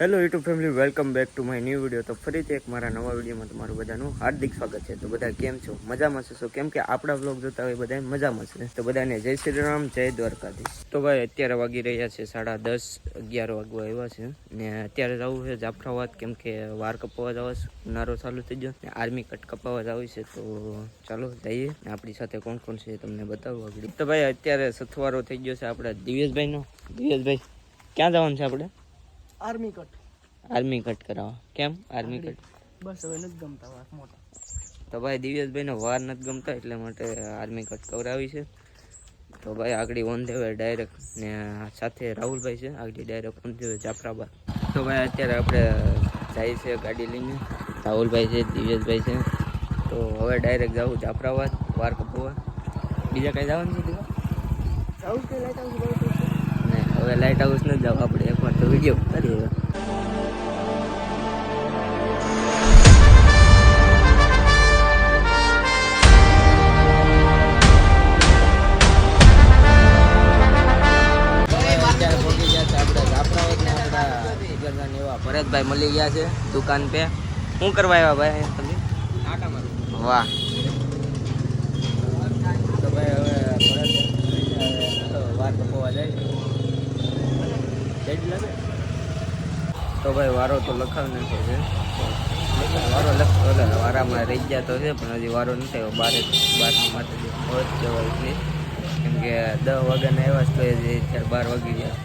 Hello YouTube family welcome back to my new video તો ફરીથી એક મારા નવા વિડીયોમાં તમારું બધાનું હાર્દિક સ્વાગત છે. તો બધા કેમ છો? મજામાં છો? કેમ કે આપણા બ્લોગ જોતા હોય બધા મજામાં છે. તો બધાને જય શ્રી રામ, જય દ્વારકાધીશ. તો ભાઈ, અત્યારે વાગી રહ્યા છે સાડા દસ, અગિયાર વાગવા આવ્યા છે. ને અત્યારે જવું છે જાફરાબાદ, કેમ કે વાર કપાવા જવા ઉનાળો ચાલુ થઈ ગયો. ને આર્મી કટ કપાવા જવું છે. તો ચાલો જઈએ. આપણી સાથે કોણ કોણ છે તમને બતાવું આગળ. તો ભાઈ, અત્યારે સથવારો થઈ ગયો છે આપણા દિવ્યેશભાઈનો. દિવ્યેશભાઈ, ક્યાં જવાનું છે આપણે? આર્મી કટ આર્મી કટ કરાવવા કેમ? આર્મી કટ બસ હવે નથી ગમતા વાર મોટા. તો ભાઈ દિવ્યેશભાઈને વાર નથી ગમતા એટલે માટે આર્મી કટ કરાવી છે. તો ભાઈ આગળ ઓન ધ વે ડાયરેક્ટ ને સાથે રાહુલભાઈ છે. આગળ direct on the way Jafrabad. તો ભાઈ અત્યારે આપણે જાય છે ગાડી લઈને. રાહુલભાઈ છે દિવ્યેશભાઈ છે. તો હવે ડાયરેક્ટ જાઉં જાફરાબાદ વાર કપવા બીજા કાંઈ જવાનું છે દીવા જાઉં કે લાઈટ હાઉસ બરોબર ને હવે લાઇટ હાઉસ નથી જાવ આપણે એકવાર તો વીડિયો કરીએ અત્યારે ગયા છે આપણે આપણા એવા ભરતભાઈ મળી ગયા છે દુકાન પે. શું કરવા આવ્યા ભાઈ તમે? વાહ તો ભાઈ હવે ભરતભાઈ તો વાર કપાવા જાય જઈ લાગે તો ભાઈ વારો તો લખાવી નાખ્યો છે. વારો લખ વારામાં રહી ગયા તો છે, પણ હજી વારો નથી આવ્યો. બારે, બારની માટે જે જવાય છે. કેમ કે દસ વાગ્યાના આવ્યા તો અત્યારે બાર વાગી ગયા.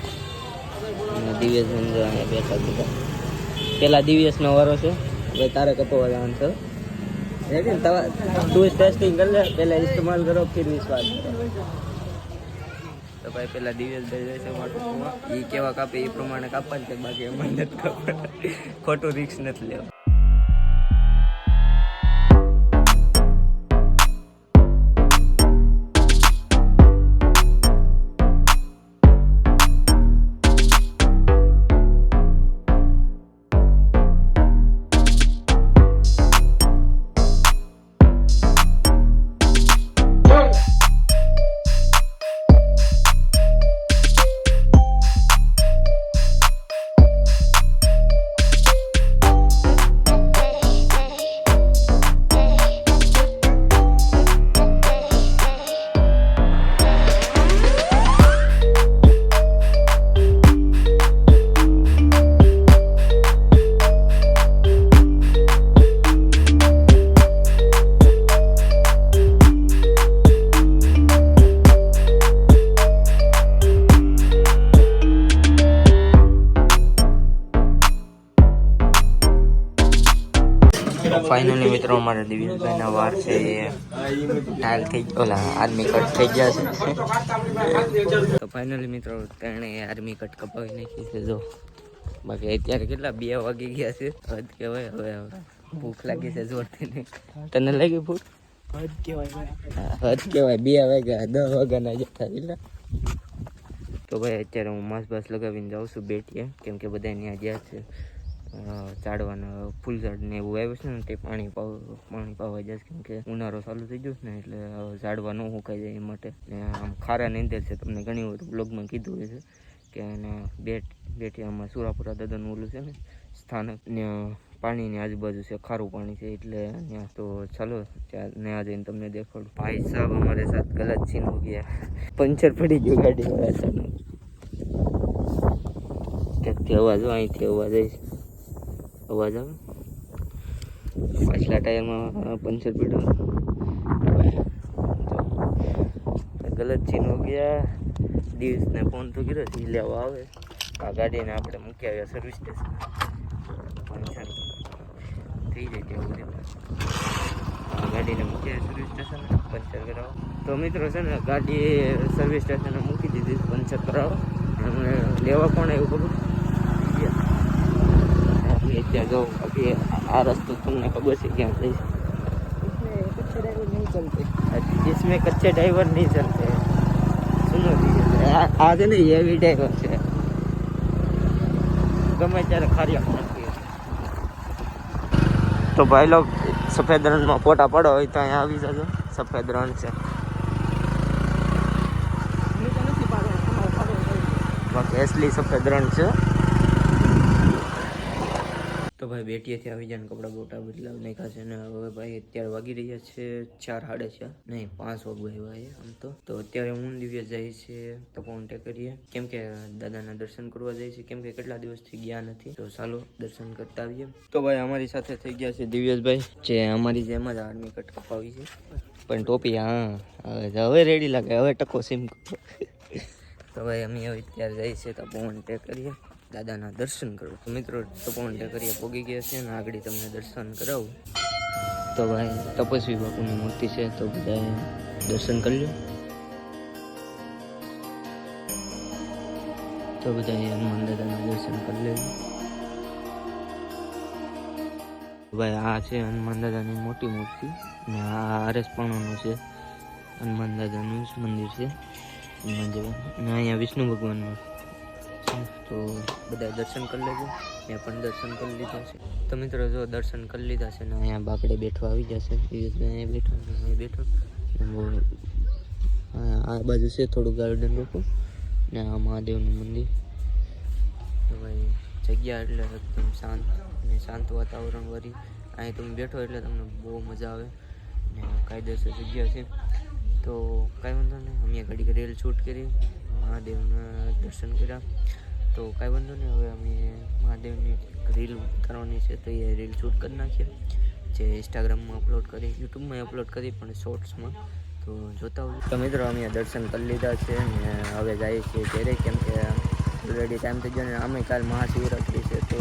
અંદર અહીંયા બેઠા બધા. પેલા દિવ્યસનો વારો છે. હવે તારે કપવા જવાનું છે. રેડી ને તું ટેસ્ટિંગ કરી લે પહેલાં ઇસ્તેમાલ કરો, ફિર વિશ્વાસ કરો તો ભાઈ પેલા દિવ્યેશભાઈ જાય માટું એ કેવા કાપે એ પ્રમાણે કાપવાનું છે, બાકી એમાં નથી કાપવાનું. ખોટું રિક્સ નથી લેવું. ફાઇનલી મિત્રો મારા દિવ્યભાઈના વાર છે. એ ટાઈલ થઈ ઓલા આર્મી કટ થઈ ગયા છે. તો ફાઇનલી મિત્રો તેણે આર્મી કટ કપાવી નાખી છે જો. બાકી અત્યારે કેટલા બે વાગી ગયા છે? હદ કહેવાય હવે હવે. ભૂખ લાગી છે જોરથી તને લાગી ભૂખ? હદ કહેવાય હદ કહેવાય. બે વાગ્યા દસ વાગ્યાના જતા એટલે તો ભાઈ અત્યારે હું માસ બાસ લગાવીને જાઉં છું બેટીએ કેમ કે બધા ત્યાં ગયા છે. ઝાડવાના ફૂલ ઝાડ ને એવું આવ્યું છે ને તે પાણી પાણી પાવા જશે કેમ કે ઉનાળો ચાલુ થઈ ગયો છે ને એટલે ઝાડવા ન સુકાઈ જાય એ માટે. ને આમ ખારા નીંદર છે. તમને ઘણી વાર બ્લોગમાં કીધું છે કે એને બેટ, બેટિયામાં સુરાપુરા દાદાનું ઓલું છે ને, સ્થાનક ને પાણીની આજુબાજુ છે, ખારું પાણી છે. એટલે ત્યાં તો ચાલો ત્યાં ત્યાં જઈને તમને દેખાડું. ભાઈ સાહેબ અમારે સાથ ગલત છીન હો ગયા. પંચર પડી ગયું ગાડી વાળા સામે ક્યાંકથી અવાજ અહીંથી અવાજ આવી અવાજ આવે? પાછલા ટાયરમાં પંચર પડ્યું ગલત ચીન હો ગયા. દિવસને ફોન તો કર્યો છે લેવા આવે. આ ગાડીને આપણે મૂકી આવ્યા સર્વિસ સ્ટેશન પંચર થઈ જાય સુધી. આ ગાડીને મૂકી આવ્યા સર્વિસ સ્ટેશન પંચર કરાવો. તો મિત્રો છે ને, ગાડી સર્વિસ સ્ટેશને મૂકી દીધી, પંચર કરાવો. એમને લેવા પણ એવું ખબર? આપણે ત્યાં જાઉં બાકી આ રસ્તો તમને ખબર છે ક્યાં જઈશ નહીં ચલતે जिसमें कच्चे ड्राइवर नहीं चलते सुनो जी आ- आज ने ये भी ड्राइवर છે ગમે ત્યારે ખારિયા નથી તો ભાઈ લોગ સફેદ રણમાં ફોટા પડો હોય તો અહીંયા આવી જજો સફેદ રણ છે હું તો નથી પાડો તમારો પાડો બાકી એસલી સફેદ રણ છે તો ભાઈ બેટીએથી આવી જાય કપડા બોટા બદલાવ નાખ્યા છે ને હવે ભાઈ અત્યારે વાગી રહ્યા છે ચાર સાડા ચાર. નહીં, પાંચ વાગવા ભાઈ આમ તો. તો અત્યારે હું દિવ્ય જાય છે તપોવન કરીએ. કેમ કે દાદાના દર્શન કરવા જાય છે. કેમ કે કેટલા દિવસથી ગયા નથી. તો ચાલો દર્શન કરતા આવીએ. તો ભાઈ અમારી સાથે થઈ ગયા છે દિવ્યેશભાઈ જે અમારી જેમ જ આર્મી કટ કપાવી છે. પણ ટોપી, હા, હવે રેડી લાગે. હવે ટકો સીમ તો ભાઈ અમે અત્યારે જઈએ છીએ ટેક કરીએ. દાદાના દર્શન કરો. તો મિત્રો તપોવન કરીએ પોગી ગયા છે અને આગળ તમને દર્શન કરાવું. તો ભાઈ, તપસ્વી બાપુની મૂર્તિ છે, તો બધાએ દર્શન કરી લો. તો બધા હનુમાન દાદાના દર્શન કરી લેજો. ભાઈ, આ છે હનુમાન દાદાની મોટી મૂર્તિ અને આ આરએસ પણનું છે. હનુમાન દાદાનું મંદિર છે. અહીંયા વિષ્ણુ ભગવાનનું તો બધા દર્શન કરી લેજો. ત્યાં પણ દર્શન કરી લીધા છે. તો મિત્રો, જો દર્શન કરી લીધા છે ને, અહીંયા બાકડે બેઠવા આવી જશે. અહીંયા બેઠો અહીંયા બેઠો. આ બાજુ છે થોડું ગાર્ડન રોકું ને આ મહાદેવનું મંદિર. તો ભાઈ, જગ્યા એટલે એકદમ શાંત અને શાંત વાતાવરણ વરી અહીં તમે બેઠો એટલે તમને બહુ મજા આવે. ને કાયદેસર જગ્યા છે. તો કાંઈ વાંધો નહીં, અમે ઘડીક રેલ શૂટ કરી મહાદેવના દર્શન કર્યા. તો કાંઈ વાંધો નહીં, હવે અમે મહાદેવની રીલ ઉતારવાની છે, તો એ રીલ શૂટ કરી નાખીએ. જે ઇન્સ્ટાગ્રામમાં અપલોડ કરી યુટ્યુબમાં અપલોડ કરી, પણ શોર્ટ્સમાં તો જોતા હોય તો મિત્રો, અમે દર્શન કરી લીધા છે ને હવે જઈએ છીએ ઘેરે, કેમ કે ઓલરેડી ટાઈમ થઈ ગયો ને અમે કાલ મહાશિવરાત્રિ છે, તો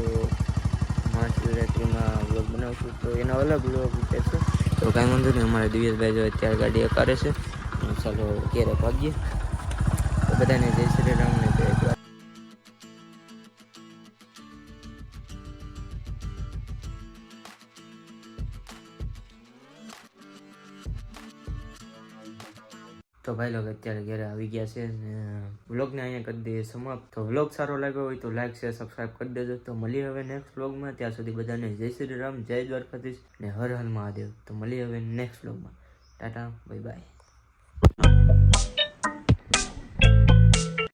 મહાશિવરાત્રિમાં વ્લોગ બનાવશું. તો એનો અલગ વ્લોગ ઉતરશે. તો કાંઈ વાંધો નહીં, અમારા દિવ્યભાઈ જો અત્યારે ગાડી કરે છે. ચાલો ઘેરે ભાગીએ. બધાને જય શ્રી રામ ને જય દ્વારા તો ભાઈ લોકો અત્યારે ઘરે આવી ગયા છે ને વ્લોગને અહીંયા કરી દઈએ સમાપ્ત. તો વ્લોગ સારો લાગ્યો હોય તો લાઈક, શેર સબસ્ક્રાઈબ કરી દેજો. તો મળીએ હવે નેક્સ્ટ વ્લોગમાં. ત્યાં સુધી બધાને જય શ્રી રામ, જય દ્વારકાધીશ ને હર હર મહાદેવ. તો મળીએ હવે નેક્સ્ટ વ્લોગમાં. Tata bye bye